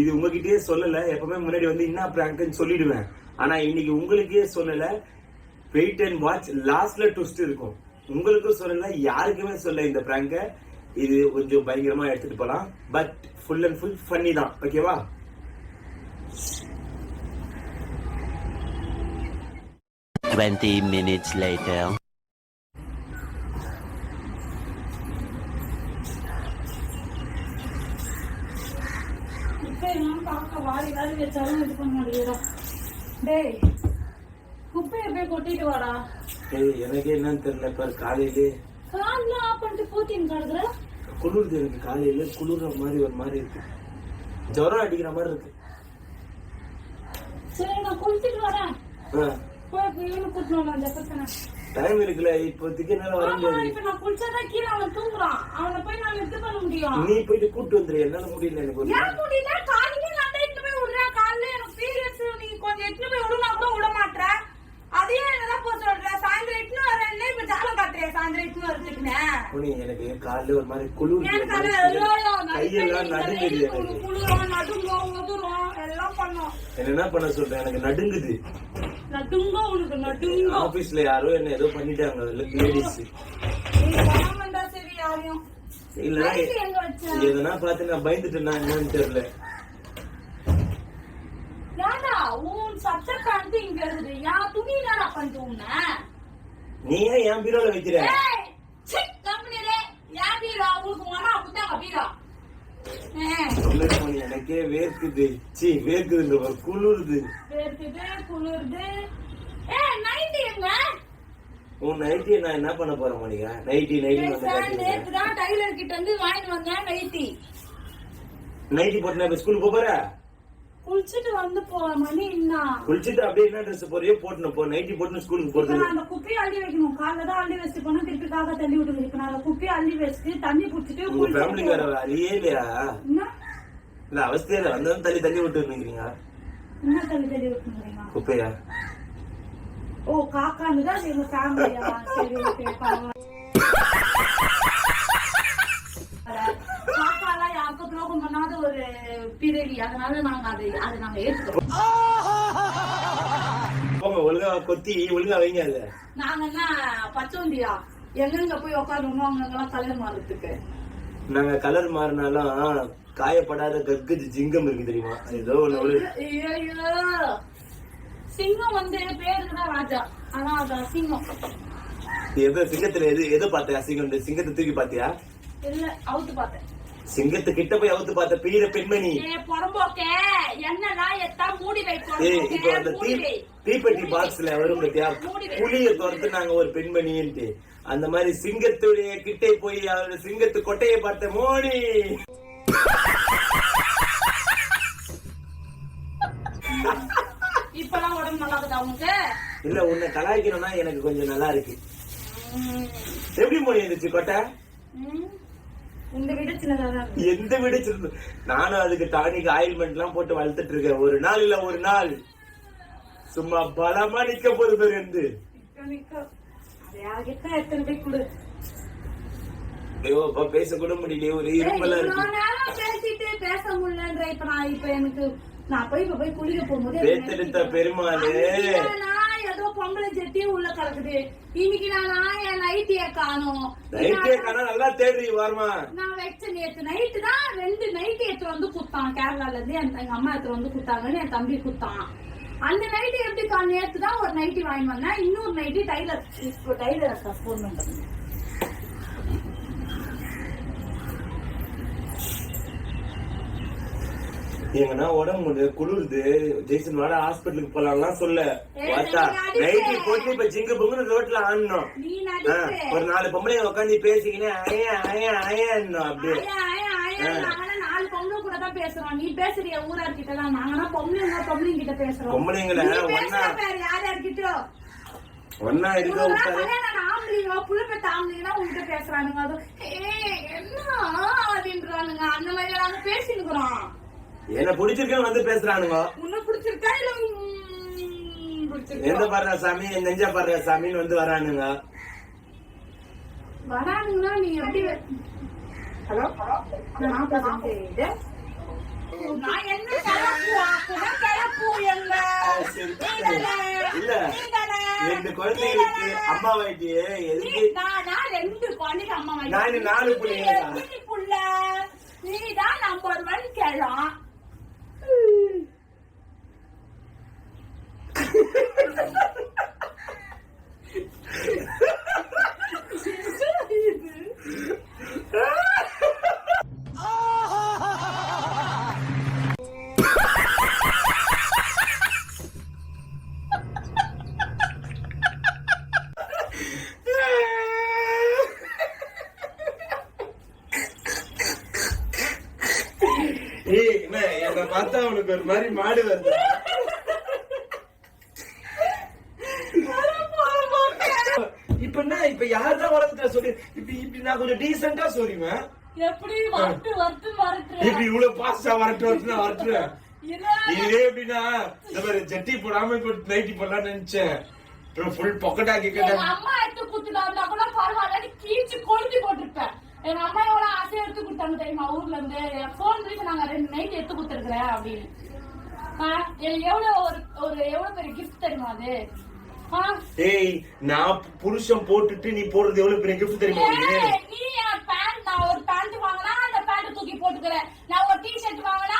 இது உங்ககிட்டயே சொல்லல. எப்பவுமே முன்னாடி வந்து என்ன பிராங்க்னு சொல்லிடுவேன். ஆனா இன்னைக்கு உங்களுக்கே சொல்லல. வெயிட் அண்ட் வாட்ச் லாஸ்ட்ல ட்விஸ்ட் இருக்கும். உங்களுக்கும் சொல்லல யாருக்குமே சொல்ல இந்த பிராங்க இது கொஞ்சம் பயங்கரமா எடுத்துட்டு போலாம். But full and full funny தான். ஓகேவா Twenty minutes later. என்னன்னு பார்க்க வாரி வாரி வச்சாலும் இது பண்ண மாட்டேங்கிறா டேய் குப்பையை போய் கொட்டிட்டு வாடா. ஏய் எனக்கே என்னன்னு தெரியல பாரு காலையிலே. கால்ல ஆஃப் பண்ணிட்டு பூத்தின்னு கிடக்குற. குளிருது எனக்கு காலையில குளிர்ற மாதிரி ஒரு மாதிரி இருக்கு. ஜுரம் அடிக்கிற மாதிரி இருக்கு. சரி நான் குளிச்சுட்டு வரேன். டைம் இருக்குல்ல இப்போதைக்கு என்னால வர முடியாது. இப்ப நான் குளிச்சாதான் கீழே அவன் தூங்குறான். அவனை போய் நான் இது பண்ண முடியும். நீ போயிட்டு கூட்டு வந்துரு. என்னால முடியல எனக்கு ஏன் முடியல? காலையில நான் தான் இட்டு போய் விடுறேன். காலையில எனக்கு பீரியட்ஸ் நீ கொஞ்சம் இட்டு போய் விடுனா கூட விட மாட்டேன். அதையே என்னதான் போய் சொல்ற? சாயந்தரம் இட்டுன்னு வரேன்ல இப்ப ஜாலம் காட்டுறேன் சாயந்தரம் இட்டுன்னு வரதுக்குன்னு. புனி, எனக்கு காலையில ஒரு மாதிரி குளிர் கையெல்லாம் நடுங்குது எனக்கு குளிரும், நடுங்கும், உதிரும், எல்லாம் பண்ணும். என்ன என்ன பண்ண சொல்றேன் எனக்கு நடுங்குது. உனக்கு. ஆபீஸ்ல யாரோ என்ன ஏதோ பண்ணிட்டாங்க லேடிஸ் சரி யாரையும். இல்ல? எதனா பார்த்து நான் பயந்துட்டேன்னா என்னன்னு தெரியல ஏன்டா, உன் சட்டை பேண்ட் இங்க இருக்குது. என் துணி என்னடா பண்ணிட்டு உன்னை? நீ ஏன் என் பீரோல வைக்கிற. என் பீரோ, உங்க அம்மா பீரோ. புனி, எனக்கே வேர்க்குது சி வேர்க்குது ஒரு குளிருது வேர்க்குது, குளிருது. ஏய், நைட்டு எங்க? உன் நைட்டி நான் என்ன பண்ண போறேன் மணிகா நைட்டி நைட்டி வந்து காட்டுறீங்க. நேத்துதான் டைலர் கிட்ட இருந்து வாங்கிட்டு வந்தேன் நைட்டி நைட்டி போட்டு நான் ஸ்கூலுக்கு போற? குளிச்சுட்டு வந்து போற மணி என்ன குளிச்சுட்டு அப்படியே என்ன ட்ரெஸ் போறியோ போட்டுன்னு போ. நைட்டி போட்டு ஸ்கூலுக்கு போறது நான் அந்த குப்பையை அள்ளி வைக்கணும். காலைல தான் அள்ளி வச்சுட்டு போனா திருப்பி காக்கா தள்ளி விட்டு இப்ப நான் அந்த குப்பையை அள்ளி வச்சுட்டு தண்ணி குடிச்சிட்டு உங்க குளிச்சுட்டு ஃபேமிலிக்கு வர அறியே இல்லையா இல்ல அவஸ்தையா இல்ல வந்ததும் தள்ளி தள்ளி விட்டு இருந்தீங்க என்ன தள்ளி விட்டுறீங்க குப்பையா? ஓ காக்கான்னு தான் எங்க ஃபேமிலியா சரி ஓகே காக்காலாம் யாருக்கும் துரோகம் பண்ணாத ஒரு பிறவி. அதனால நாங்க அதை அதை நாங்க ஒழுங்கா கொத்தி ஒழுங்கா வைங்க நாங்க என்ன பச்சோந்தியா? எங்கெங்க போய் உட்காரணும் அங்கெல்லாம் கல்யாணம் மாறதுக்கு. நாங்க கலர் மாறினாலும் காயப்படாத கற்குது ஜிங்கம் இருக்கு தெரியுமா? ஏதோ ஒண்ணு. சிங்கம் வந்து பேருக்கு ராஜா. ஆனா அது அசிங்கம். எதோ சிங்கத்துல எது எது பார்த்தியா சிங்கம் சிங்கத்தை தூக்கி பாத்தியா இல்ல அவுத்து பார்த்தேன். சிங்கத்து கிட்ட போய் அவுத்து பார்த்த பீர பெண்மணி. இப்போ அந்த. தீப்பெட்டி பாக்ஸ்ல வரும் பத்தியா. புளிய துரத்து நாங்க ஒரு பெண்மணின்ட்டு. அந்த மாதிரி சிங்கத்துடைய கிட்டே போய் அவரோட சிங்கத்து கொட்டையை பார்த்த மோடி இப்பெல்லாம் உடம்பு நல்லா இருக்குதா உனக்கு? இல்ல உன்னை கலாய்க்கணும்னா எனக்கு கொஞ்சம் நல்லா இருக்கு. எப்படி மோடி இருந்துச்சு கொட்டை. எந்த விட சிறந்த நானும் அதுக்கு டானிக் ஆயில்மெண்ட் எல்லாம் போட்டு வளர்த்துட்டு இருக்கேன். ஒரு நாள் இல்ல ஒரு நாள். சும்மா பலமா நிக்க போது பேர் இருந்து யார்கிட்ட எத்தனை போய் கொடு? ஐயோ அப்பா பேச கூட முடியலையே ஒரு ஏய், இரும்பலா இவ்வளவு இருக்கு நேரம் பேசிட்டு பேச முடியலன்ற இப்ப நான் இப்ப எனக்கு நான் போய் இப்ப போய் குளிக்க போகும்போது பேத்தெடுத்த பெருமாளே. ஏதோ பொம்பளை ஜெட்டி உள்ள கிடக்குது. இன்னைக்கு நான் என் நைட்டிய காணும். நைட்டே காணா நல்லா தேடி வாரமா. நான் வச்ச நேத்து நைட்டு தான் ரெண்டு நைட்டு எடுத்து வந்து குத்தான். கேரளால இருந்து என் எங்க அம்மா எடுத்து வந்து குத்தாங்கன்னு என் தம்பி குத்தான். அந்த நைட்டு எப்படி நேத்து தான் ஒரு நைட்டி வாங்கி வந்தேன். இன்னொரு நைட்டி டைலர் இப்போ டைலர் போன் பண்றேன் எங்கன்னா உடம்பு முடியல குளிருது. ஜெய்சன் வாடா ஹாஸ்பிட்டலுக்கு போலாம்லாம் சொல்ல. பார்த்தா. நைட்டி போட்டு இப்ப ஜிங்கு பொங்குன்னு ரோட்ல ஆடணும். ஒரு நாலு பொம்பளை உட்காந்து பேசிக்கினே அயா அயா அயான்னோம் அப்படியே. தான் பேசுறோம். நீ பேசுறிய ஊரார் கிட்ட தான் நாங்கன்னா பொம்பளைங்க பொம்பளைங்க கிட்ட பேசுறோம். பொம்பளைங்கள? நீ ஒன்னா பேசுற பேர் யார் யார்கிட்டயோ ஒன்னா இருக்க கல்யாணம் ஆம்பளைங்க புள்ளப்பெத்த ஆம்பளைங்க தான் உங்ககிட்ட பேசுறானுங்க. அது ஏய் என்ன அப்படின்றானுங்க அந்த மாதிரி நாங்க பேசினுக்கிறோம் என்ன பிடிச்சிருக்கேன் வந்து பேசுறானுங்க. உன்னை பிடிச்சிருக்கா? இல்ல எந்த பாடுற சாமி? நெஞ்சா பாடுற சாமின்னு வந்து வரானுங்க. வரானுங்கன்னா நீ எப்படி ஹலோ? நான் பேசுறது ரெண்டு குழந்தைகளுக்கு நீதானே? அம்மா வாய்க்கு நீ- எதுக்கு ரெண்டு குழந்தைக்கு அம்மா நாலு நீ பிள்ளைங்களா? எத்தனை புள்ள. நீதான் நம்பர் ஒன் கிழம் என்ன பார்த்தா உனக்கு ஒரு மாதிரி மாடு வருது. இப்ப என்ன? இப்ப யார்தான் வளர்த்துட்டா சொல்லி இப்படி இப்படி நான் கொஞ்சம் டீசெண்டா சொல்லுவேன். எப்படி வரட்டு வரட்டு வரட்டு இப்படி இவ்வளவு பாஸ்டா வரட்டு வரட்டு வரட்டுறேன் இதே எப்படின்னா இந்த ஜட்டி போடாம இப்ப நைட்டி போடலாம்னு நினைச்சேன். ஃபுல் பொக்கட்டா எங்க கிட்ட அம்மா எடுத்து இருந்தா கூட பரவாயில்ல கீச்சு கொளுத்தி போட்டிருப்பேன். எங்க அம்மா எவ்வளவு ஆசையா எடுத்து கொடுத்தாங்க தெரியுமா? ஊர்ல இருந்து. போன் பண்ணி நாங்க ரெண்டு நைட் எடுத்து கொடுத்துருக்குறேன் அப்படின்னு. எவ்வளவு ஒரு ஒரு எவ்வளவு பெரிய கிஃப்ட் தெரியுமா அது? ஏய் நான் புருஷன் போட்டுட்டு நீ போடுறது எவ்வளவு பெரிய கிஃப்ட் தெரியுமா நீ பேண்ட் நான் ஒரு பேண்ட் வாங்கினா அந்த பேண்ட் தூக்கி போட்டுக்கிறேன். நான் ஒரு டி ஷர்ட் வாங்கினா